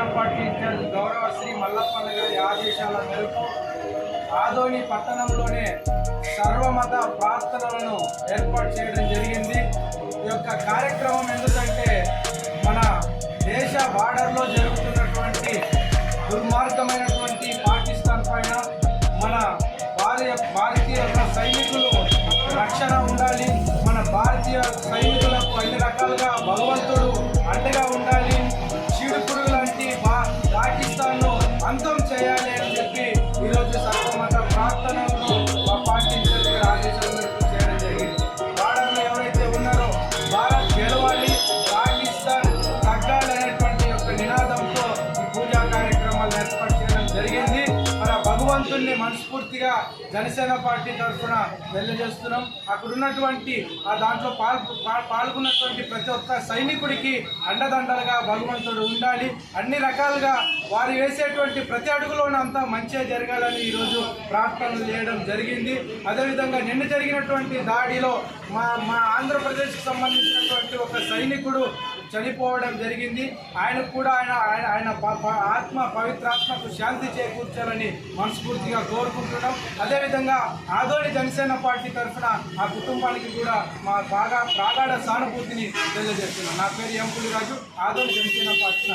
Janasena party incharge గౌరవ శ్రీ మల్లప్పన్న గారి ఆదేశాల మేరకు ఆదోని పట్టణంలోనే సర్వమత ప్రార్థనలను ఏర్పాటు చేయడం జరిగింది. ఈ యొక్క కార్యక్రమం ఎందుకంటే మన దేశ బార్డర్లో జరుగుతున్నటువంటి దుర్మార్గమైనటువంటి పాకిస్తాన్ పైన మన భార్య భారతీయ సైనికులు రక్షణ ఉండాలి. మన భారతీయ సైనికులకు అన్ని రకాలుగా భగవంతుడు 감사합니다. భగవంతుణ్ణి మనస్ఫూర్తిగా జనసేన పార్టీ తరఫున వెళ్ళజేస్తున్నాం అక్కడ ఉన్నటువంటి ఆ దాంట్లో పాల్ పాల్గొన్నటువంటి ప్రతి ఒక్క సైనికుడికి అండదండలుగా భగవంతుడు ఉండాలి. అన్ని రకాలుగా వారు వేసేటువంటి ప్రతి అడుగులోనంతా మంచిగా జరగాలని ఈరోజు ప్రార్థనలు చేయడం జరిగింది. అదేవిధంగా నిన్న జరిగినటువంటి దాడిలో మా మా ఆంధ్రప్రదేశ్కి సంబంధించినటువంటి ఒక సైనికుడు చనిపోవడం జరిగింది. ఆయనకు కూడా ఆయన ఆయన ఆయన ఆత్మ పవిత్రాత్మకు శాంతి చేకూర్చాలని మనస్ఫూర్తిగా కోరుకుంటున్నాం. అదేవిధంగా ఆదోని జనసేన పార్టీ తరఫున ఆ కుటుంబానికి కూడా మా బాగా ప్రాగాఢ సానుభూతిని తెలియజేస్తున్నాం. నా పేరు ఎంపులి రాజు ఆదోని జనసేన పార్టీ